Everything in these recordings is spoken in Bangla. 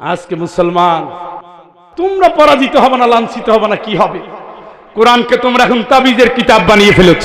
আজকে মুসলমান, তোমরা পরাজিত হবে না, লাঞ্ছিত হবে না, কি হবে? কোরআনকে তোমরা এখন তাবিজের কিতাব বানিয়ে ফেলেছ।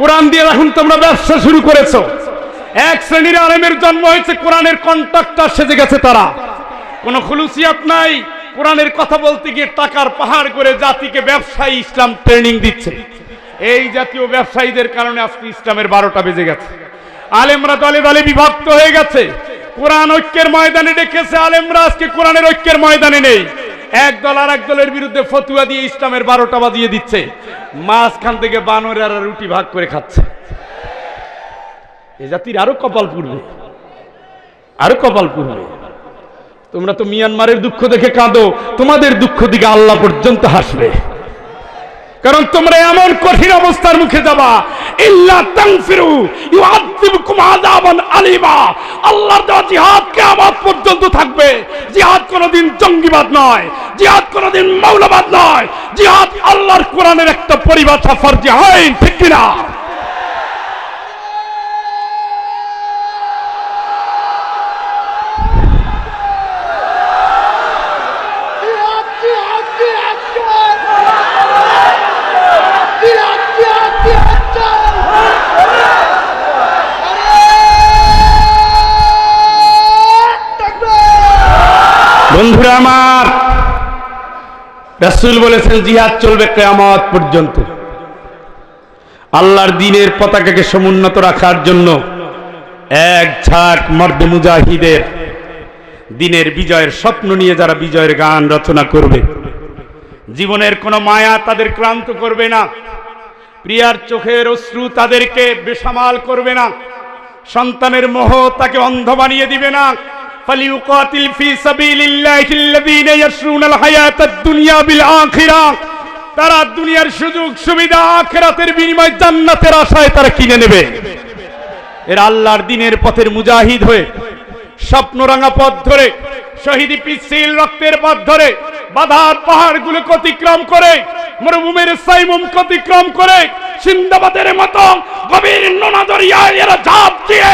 কোরআন দিয়ে এখন তোমরা ব্যবসা শুরু করেছ। এক শ্রেণির আলেমের জন্ম হয়েছে, কোরআনের কন্ট্রাক্টর সেজে গেছে তারা। কোনো খুলুসিয়াত নাই, কোরআনের কথা বলতে গিয়ে টাকার পাহাড় করে জাতিকে ব্যবসায়ী ইসলাম ট্রেনিং দিচ্ছে। এই জাতীয় ব্যবসায়ীদের কারণে আজকে ইসলামের বারোটা বেজে গেছে। আলেমরা দলে দলে বিভক্ত হয়ে গেছে। কোরআন ঐক্যের ময়দানে ডেকেছে আলেমরা, আজকে কোরআনের ঐক্যের ময়দানে নেই। এক দল আর এক দলের বিরুদ্ধে ফতুয়া দিয়ে ইসলামের বারোটা বাজিয়ে দিচ্ছে। মাঝখান থেকে বানরেরা রুটি ভাগ করে খাচ্ছে। এ জাতির আরও কপাল পুড়বে। আরও কপাল পুড়বে। তোমরা তো মিয়ানমারের দুঃখ দেখে কাঁদো। তোমাদের দুঃখ দিকে আল্লাহ পর্যন্ত হাসবে। কারণ তোমরা এমন কঠিন অবস্থার মুখে যাবা ইল্লা তানফিরু ইউআযিবকুম আযাবান আলিমা। আল্লাহর দেওয়া জিহাদ কিয়ামত পর্যন্ত থাকবে। জিহাদ কোনোদিন জঙ্গিবাদ নয়, জিহাদ কোনোদিন মৌলবাদ নয়। জিহাদ আল্লাহর কোরআনের একটা পরিভাষা ফরজে আইন ঠিক কিনা? বন্ধুরা আমার, রাসূল বলেছেন, জিহাদ চলবে কিয়ামত পর্যন্ত। আল্লাহর দিনের পতাকাকে সমুন্নত রাখার জন্য এক ঝাঁক মর্দে মুজাহিদের দিনের বিজয়ের স্বপ্ন নিয়ে যারা বিজয়ের গান রচনা করবে। জীবনের কোনো মায়া তাদের ক্লান্ত করবে না। প্রিয়ার চোখের অশ্রু তাদেরকে বেসামাল করবে না। সন্তানের মোহ তাকে অন্ধ বানিয়ে দিবে না। فليقاتل في سبيل الله الذين يشرون الحياة الدنيا بالآخرة তারা দুনিয়ার সুযোগ সুবিধা আখেরাতের বিনিময় জান্নাতের আশায় তারা কিনে নেবে এর আল্লাহর দিনের পথের মুজাহিদ হয়ে স্বপ্নরাঙা পথ ধরে শহীদ পিছিল রক্তের পথ ধরে বাধার পাহাড়গুলো অতিক্রম করে মরুভূমির সাইমুম অতিক্রম করে সিন্দাবাদের মতো গভীর নোনা দরিয়ায় এরা ঝাঁপ দিয়ে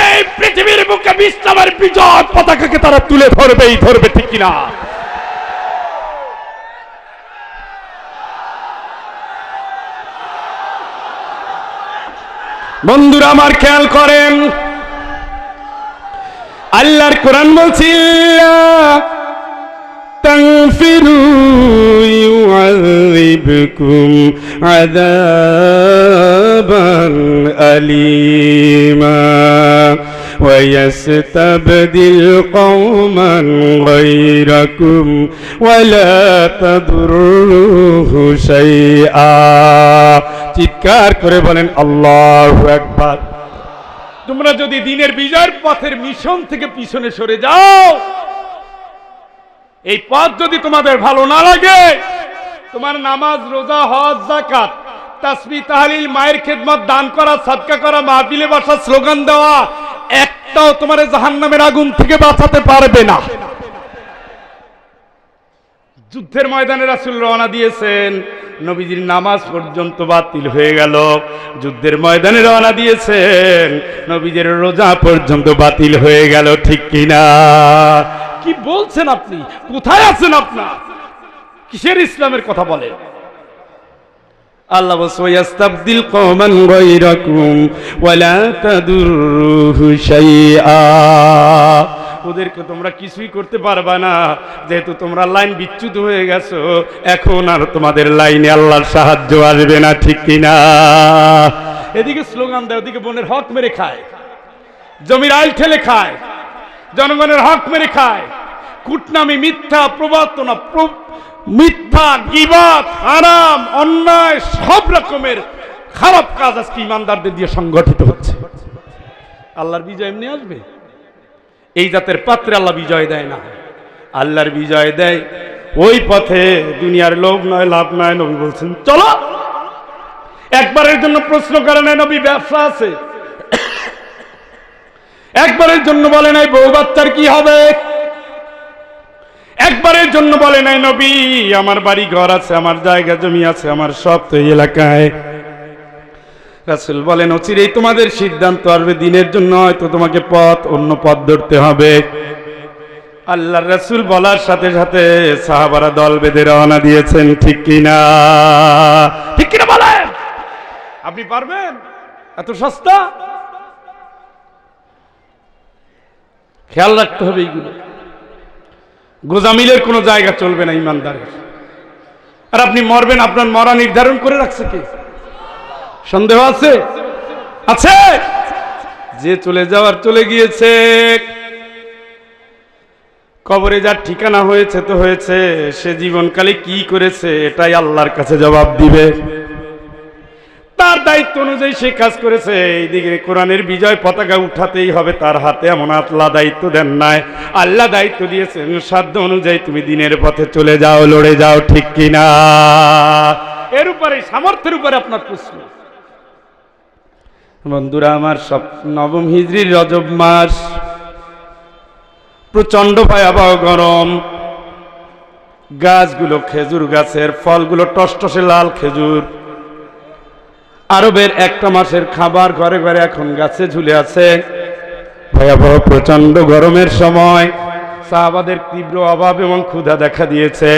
এই পৃথিবীর বুকে বিশ্রামের বিজয় পতাকাকে তারা তুলে ধরবেই, ধরবে ঠিক না বন্ধুরা, আমার খেয়াল করেন। আল্লাহর কোরআন বলছিল তাংফিরু يعذبكم عذابا أليما ويستبدل قوما غيركم ولا تضروه شيئا চিৎকার করে বলেন আল্লাহু আকবার তোমরা যদি দিনের বিজয়ের পথের মিশন থেকে পিছনে সরে যাও এই পথ যদি তোমাদের ভালো না লাগে তোমার নামাজ, রোজা, হজ জাকাত তাসবি, তাহলিল, মায়ের খেদমত, দান করা, সাদকা করা, মাহফিলে বসা, স্লোগান দেওয়া, একটাও তোমার জাহান্নামের আগুন থেকে বাঁচাতে পারবে না। যুদ্ধের ময়দানে রাসুল রওনা দিয়েছেন, নবীজির নামাজ পর্যন্ত বাতিল হয়ে গেল। যুদ্ধের ময়দানে রওনা দিয়েছেন, নবীজির রোজা পর্যন্ত বাতিল হয়ে গেল, ঠিক কিনা? কি বলছেন আপনি? কোথায় আছেন আপনার? কিসের ইসলামের কথা বলে? আল্লাহ ওয়াস্তাবদিল কওমান গায়রাকুম ওয়ালা তাদুরুহু শাইআ। ওদেরকে তোমরা কিছুই করতে পারবা না। যেহেতু তোমরা লাইন বিচ্যুত হয়ে গেছো এখন আর তোমাদের লাইনে আল্লাহর সাহায্য আসবে না ঠিক কিনা এদিকে স্লোগান দেয় ওদিকে বোনের হক মেরে খায় জমির আইল ঠেলে খায় জনগণের হক মেরে খায় কুটনামি মিথ্যা প্রবর্তনা প্র- মিথ্যা গিবাত আরাম অন্যায়, সব রকমের খারাপ কাজ আজকে ইমানদারদের দিয়ে সংগঠিত হচ্ছে। আল্লাহর বিজয় এমনি আসবে? এই জাতের পাত্রে আল্লাহ বিজয় দেয় না। আল্লাহর বিজয় দেয় ওই পথে দুনিয়ার লোভ নয়, লাভ নয়, নবী বলছেন, চলো। একবারের জন্য প্রশ্ন করে নাই, নবী, ব্যবসা আছে। একবারের জন্য বলে নাই, বউ বাচ্চার কি হবে? একবারের জন্য বলে নাই, নবী, আমার বাড়ি ঘর আছে, আমার জায়গা জমি আছে, আমার সব তো এলাকায়। রাসুল বলেন অচিরেই তোমাদের সিদ্ধান্ত আসবে, দিনের জন্য হয়তো তোমাকে পথ, অন্য পথ ধরতে হবে। আল্লাহ রসুল বলার সাথে সাথে সাহাবারা দল বেঁধে রওনা দিয়েছেন, ঠিক কিনা? ঠিক কিনা বলেন? আপনি পারবেন? এত সস্তা? খেয়াল রাখতে হবে এইগুলো। গোজামিলের কোনো জায়গা চলবে না ইমানদারের। আর আপনি মরবেন, আপনার মরা নির্ধারণ করে রাখছে কে? সন্দেহ আছে? আছে! যে চলে যাওয়ার চলে গিয়েছে। কবরে যার ঠিকানা হয়েছে তো হয়েছে, সে জীবনকালে কি করেছে, এটাই আল্লাহর কাছে জবাব দিবে। তার দায়িত্ব অনুযায়ী সে কাজ করেছে। এইদিকে কোরআনের বিজয় পতাকা উঠাতেই হবে, তার হাতে এমন আল্লাহ দায়িত্ব দেন নাই। আল্লাহ দায়িত্ব দিয়েছেন, সাধ্য অনুযায়ী তুমি দিনের পথে চলে যাও, লড়ে যাও, ঠিক কিনা? এর উপরে, সামর্থ্যের উপরে আপনার প্রশ্ন। বন্ধুরা, আমার সব নবম হিজড়ির রজব মাস। প্রচণ্ড ভয়াবহ গরম। গাছগুলো খেজুর গাছের ফলগুলো টসটসে লাল খেজুর। আরবের একটা মাসের খাবার ঘরে ঘরে এখন গাছে ঝুলে আছে। ভয়াবহ প্রচণ্ড গরমের সময় সাহাবাদের তীব্র অভাব এবং ক্ষুধা দেখা দিয়েছে।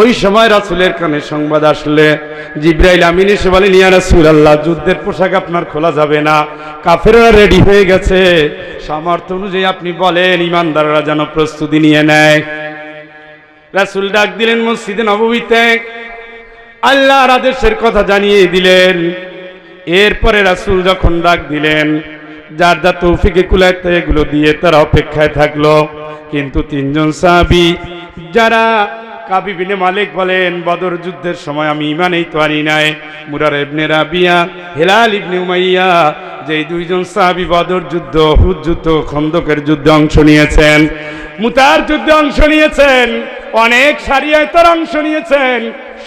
ওই সময় রাসুলের কানে সংবাদ আসলে, জিব্রাইল আমিন এসে বলেন ইয়া রাসুল আল্লাহ যুদ্ধের পোশাক আপনার খোলা যাবে না। কাফেররা রেডি হয়ে গেছে। সামর্থ্য অনুযায়ী আপনি বলেন, ইমানদাররা যেন প্রস্তুতি নিয়ে নেয়। রাসুল ডাক দিলেন মসজিদে নবমীতে আল্লাহর আদেশের কথা জানিয়ে দিলেন। এরপরে রাসুল যখন ডাক দিলেন, যার যা তৌফিকে কুলাইতে এগুলো দিয়ে তারা অপেক্ষায় থাকল। কিন্তু তিনজন সাহাবি, যারা কাবিবিনে মালিক বলেন, বদর যুদ্ধের সময় আমি ইমানেই তো আনি নাই। Murarah ibn Rabia, Hilal ibn Umayya যে দুইজন সাহাবি বদর যুদ্ধ হুদ যুদ্ধ, খন্দকের যুদ্ধে অংশ নিয়েছেন। মুতার যুদ্ধে অংশ নিয়েছেন, অনেক সারিয়ায় তার অংশ নিয়েছেন।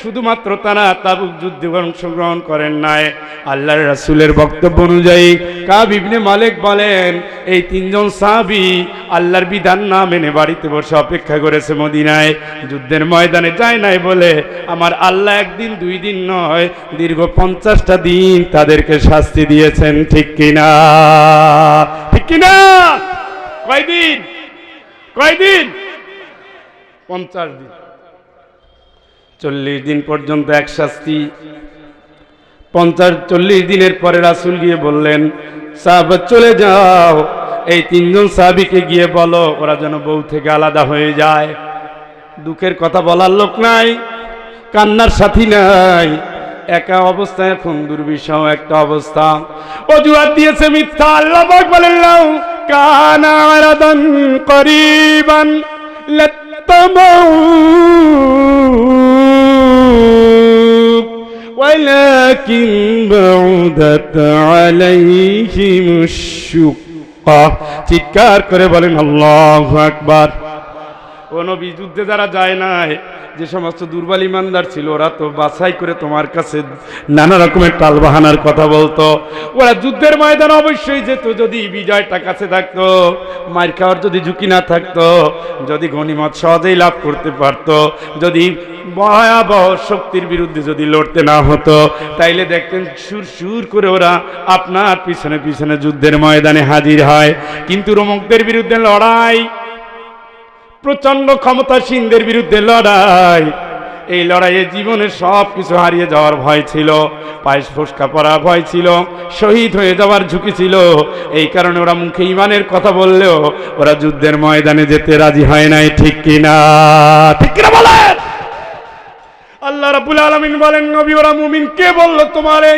শুধুমাত্র তারা তাবুক যুদ্ধে অংশগ্রহণ করেন নাই। আল্লাহর রাসূলের বক্তব্য অনুযায়ী কাব ইবনে মালিক বলেন, এই তিনজন সাহাবি আল্লাহর বিধান না মেনে বাড়িতে বসে অপেক্ষা করেছে মদিনায়। যুদ্ধের ময়দানে যায় নাই বলে আমার আল্লাহ একদিন, দুই দিন নয়, দীর্ঘ পঞ্চাশটা দিন তাদেরকে শাস্তি দিয়েছেন। ঠিক কিনা? ঠিক কিনা? কয়দিন? কয়দিন? পঞ্চাশ দিন। চল্লিশ দিন পর্যন্ত এক শাস্তি। পঞ্চাশ, চল্লিশ দিনের পরে রাসুল গিয়ে বললেন, সাহাব, চলে যাও। এই তিনজন সাহাবিকে গিয়ে বলো, ওরা যেন বউ থেকে আলাদা হয়ে যায়। দুঃখের কথা বলার লোক নাই, কান্নার সাথী নাই। একা অবস্থা এখন দুর্বিষহ একটা অবস্থা। অজুহাত দিয়েছে মিথ্যা, আল্লাহ বলেন কানা আরাদান করিবান لاتبعوا ولكن بعدت عليهم الشقة চিৎকার করে বলেন আল্লাহ আকবার ও নবী যুদ্ধে যারা যায় নাই যে সমস্ত দুর্বল ইমানদার ছিল, ওরা তো বাছাই করে তোমার কাছে নানা রকমের টালবাহানার কথা বলতো। ওরা যুদ্ধের ময়দান অবশ্যই যেত, যদি বিজয়টা কাছে থাকতো, মার খাওয়ার যদি ঝুঁকি না থাকতো, যদি গণিমত সহজেই লাভ করতে পারতো, যদি ভয়াবহ শক্তির বিরুদ্ধে যদি লড়তে না হতো, তাইলে দেখতেন সুর সুর করে ওরা আপনার পিছনে পিছনে যুদ্ধের ময়দানে হাজির হয়। কিন্তু রোমকদের বিরুদ্ধে লড়াই প্রচণ্ড ক্ষমতাসীনদের বিরুদ্ধে লড়াই। এই লড়াইয়ে জীবনের সব কিছু হারিয়ে যাওয়ার ভয় ছিল, পায়েস ফুসকা পড়ার ভয় ছিল, শহীদ হয়ে যাওয়ার ঝুঁকি ছিল। এই কারণে ওরা মুখে ইমানের কথা বললেও ওরা যুদ্ধের ময়দানে যেতে রাজি হয় নাই, ঠিক কিনা ঠিক কিনা বলেন? আল্লাহ রাবুল আলমিন বলেন, নবী, ওরা মুমিন, কে বলল তোমারে?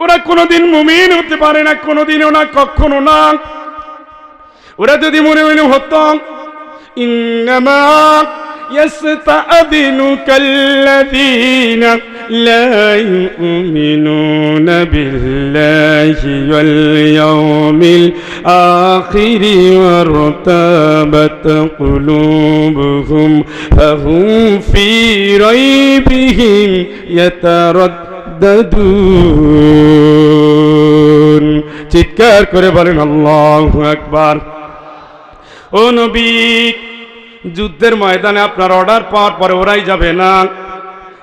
ওরা কোনোদিন মুমিন হতে পারে না, কোনোদিনও না, কখনো না। ওরা যদি মনে মনে হতাম ইন্নামা يستأذنك الذين لا يؤمنون بالله واليوم الآخر وارتابت قلوبهم فهم في ريبهم يترددون চিৎকার করে বলেন আল্লাহু আকবার ও নবী, যুদ্ধের ময়দানে আপনার অর্ডার পাওয়ার পরে ওরাই যাবে না।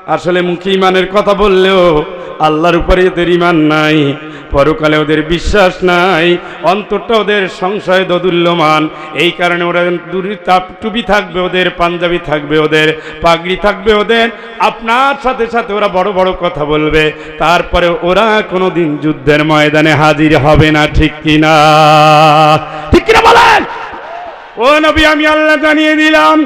আসলে মুখে ইমানের কথা বললেও আল্লাহর উপরে এদের ইমান নাই, পরকালে ওদের বিশ্বাস নাই, অন্তরটা ওদের সংশয় দদুল্যমান। এই কারণে ওরা দূরি তাপ টুপি থাকবে ওদের, পাঞ্জাবি থাকবে ওদের, পাগড়ি থাকবে ওদের। আপনার সাথে সাথে ওরা বড় বড় কথা বলবে। তারপরে ওরা কোনো দিন যুদ্ধের ময়দানে হাজির হবে না, ঠিক কিনা? ঠিক কিনা বলেন? ও নবী আমি আল্লাহ জানিয়ে দিলাম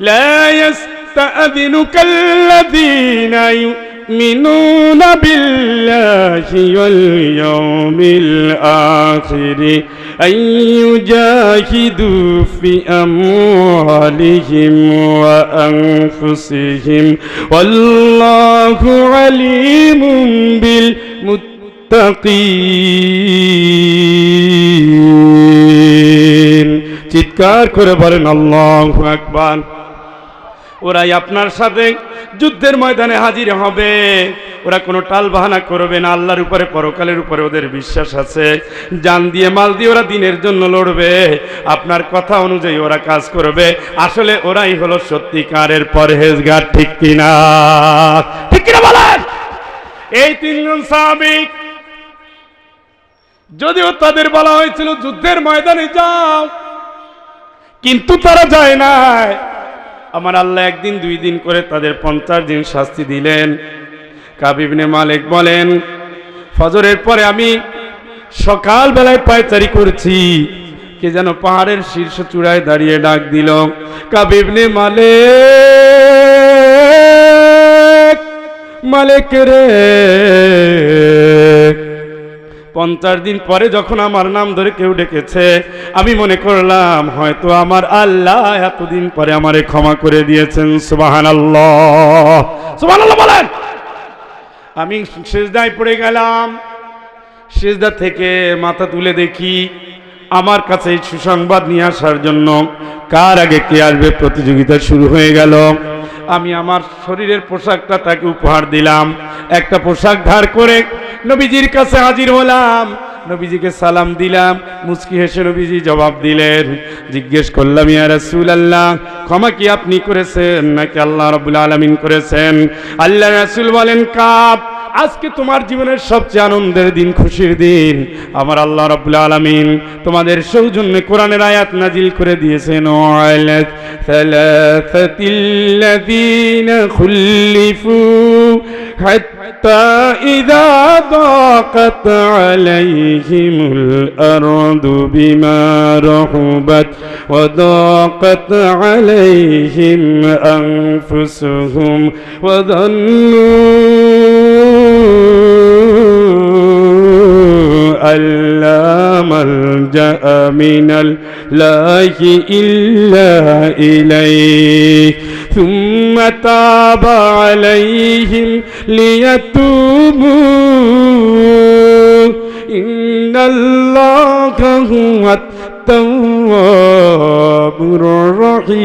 لا يستأذنك الذين يؤمنون بالله واليوم الآخر أن يجاهدوا في أموالهم وأنفسهم والله عليم بالمتقين চিৎকার করে বলেন, আল্লাহু আকবার। ওরাই আপনার সাথে যুদ্ধের ময়দানে হাজির হবে। ওরা কোনো টাল বাহানা করবে না, আল্লাহর উপরে, পরকালের উপরে ওদের বিশ্বাস আছে। জান দিয়ে, মাল দিয়ে ওরা দিনের জন্য লড়বে। আপনার কথা অনুযায়ী ওরা কাজ করবে। আসলে ওরাই হলো সত্যিকারের পরহেজগার, ঠিক কিনা ঠিক কিনা বলেন? এই তিনজন সাহাবিক, যদিও তাদের বলা হয়েছিল, যুদ্ধের ময়দানে যাও। কিন্তু তারা যায় নাই। আমার আল্লাহ একদিন, দুই দিন করে তাদের পঞ্চাশ দিন শাস্তি দিলেন। কাবিবনে মালিক বলেন, ফজরের পরে আমি সকালবেলায় পায়চারি করছি। কে যেন পাহাড়ের শীর্ষ চূড়ায় দাঁড়িয়ে ডাক দিল কাবিবনে মালিক। মালিক রে পঞ্চাশ দিন পরে যখন আমার নাম ধরে কেউ ডেকেছে, আমি মনে করলাম, হয়তো আমার আল্লাহ এতদিন পরে আমারে ক্ষমা করে দিয়েছেন সুবাহান আল্লাহ আল্লাহ বলেন। আমি সেজদায় পড়ে গেলাম। সেজদা থেকে মাথা তুলে দেখি, আমার কাছে সুসংবাদ নিয়ে আসার জন্য কার আগে কে আসবে প্রতিযোগিতা শুরু হয়ে গেল। আমি আমার শরীরের পোশাকটা তাকে উপহার দিলাম। একটা পোশাক ধার করে নবীজির কাছে হাজির হলাম। নবীজিকে সালাম দিলাম। মুসকি হেসে নবীজি জবাব দিলেন, জিজ্ঞেস করলাম, ইয়া রাসূল আল্লাহ ক্ষমা কি আপনি করেছেন? নাকি আল্লাহ রাব্বুল আলামিন করেছেন? আল্লাহ রাসূল বলেন, কাপ। আজকে তোমার জীবনের সবচেয়ে আনন্দের দিন খুশির দিন আমার আল্লাহ রাব্বুল আলামিন তোমাদের সৌজন্যে কোরআনের আয়াত নাজিল করে দিয়েছেন ওয়ালাত সালাসাতিল্লাযীনা খুল্লিফু হাত্তা ইযা ضاقت عليهم الأرض بما رحبت وضاقت عليهم أنفسهم وظنوا أن لا ملجأ من الله إلا إليه ثم تاب عليهم ليتوبوا إن الله هو التواب الرحيم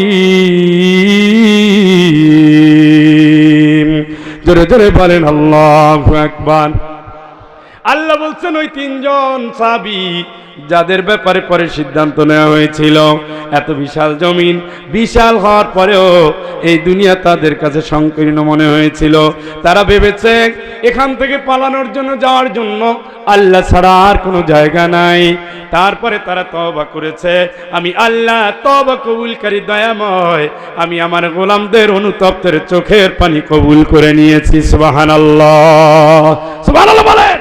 জোরে জোরে বলেন আল্লাহ আকবার আল্লাহ বলছেন ওই তিনজন সাবি যাদের ব্যাপারে পরে সিদ্ধান্ত নেওয়া হয়েছিল। এত বিশাল জমিন, বিশাল হওয়ার পরেও এই দুনিয়া তাদের কাছে সংকীর্ণ মনে হয়েছিল। তারা ভেবেছে, এখান থেকে পালানোর জন্য যাওয়ার জন্য আল্লাহ ছাড়া আর কোনো জায়গা নাই। তারপরে তারা তবা করেছে, আমি আল্লাহ তবা কবুলকারী, দয়াময়। আমি আমার গোলামদের অনুতপ্তের চোখের পানি কবুল করে নিয়েছি সুবাহান আল্লাহ সুবাহান আল্লাহ বলেন!